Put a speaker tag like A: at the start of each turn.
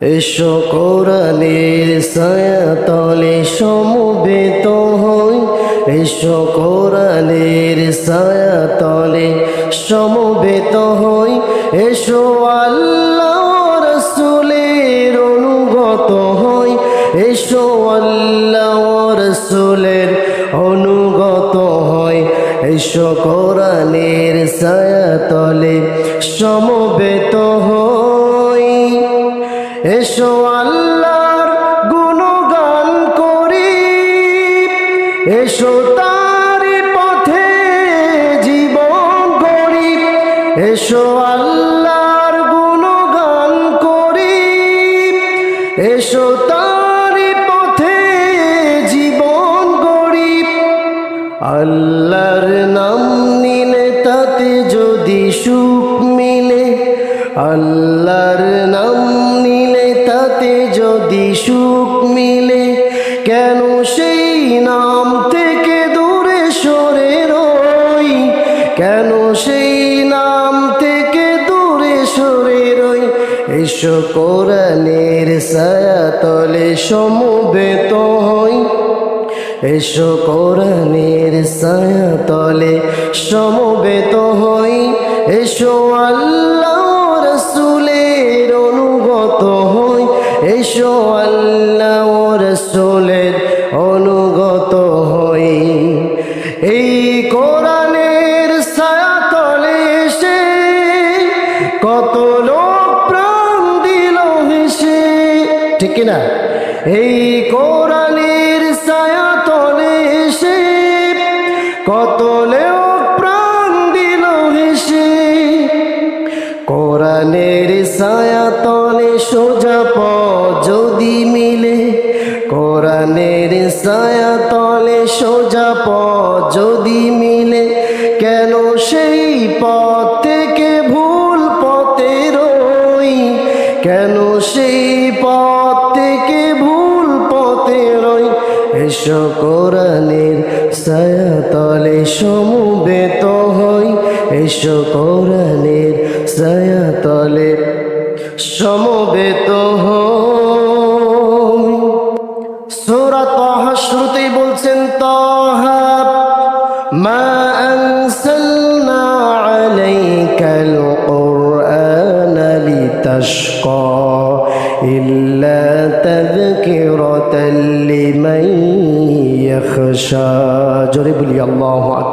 A: এসো কোরআনের ছায়াতলে সমবেত হই। এসো কোরআনের ছায়াতলে সমবেত হই। এসো আল্লাহ রসুলের অনুগত হই। এসো আল্লাহ রসুলের অনুগত হয় এসো কোরআনের ছায়াতলে সমবেত হই। এসো তার পথে জীবন করি। এসো আল্লাহর গুণগান করি। এসো তার পথে জীবন করি। আল্লাহর নাম নিলে তাতে যদি সুখ মিলে, আল্লাহর নাম নিলে তাতে যদি সুখ মিলে, কেন কোরআনের ছায়াতলে সমবেত হই। এসো কোরআনের ছায়াতলে সমবেত হই। এসো আল্লাহ রসুলের অনুগত হই। এসো আল্লাহ রসুলের অনুগত হই। এই কোরআনের ছায়াতলে এসে কত লোক ঠিক কিনা? এই কোরআনের ছায়াতলে এসে কত লোক প্রাণ দিল হেসে। কোরআনের ছায়াতলে সোজা প যদি মিলে, কোরআনের ছায়াতলে সোজা প যদি মিলে, কেন সেই পথ পথ থেকে ভুল কোরআনের সায়াতলে সমবেত হই। এসো কোরআনের সায়াতলে সমবেত হই। সুরাত বলছেন, তাহা মা لمن يخشى جرب الله أكبر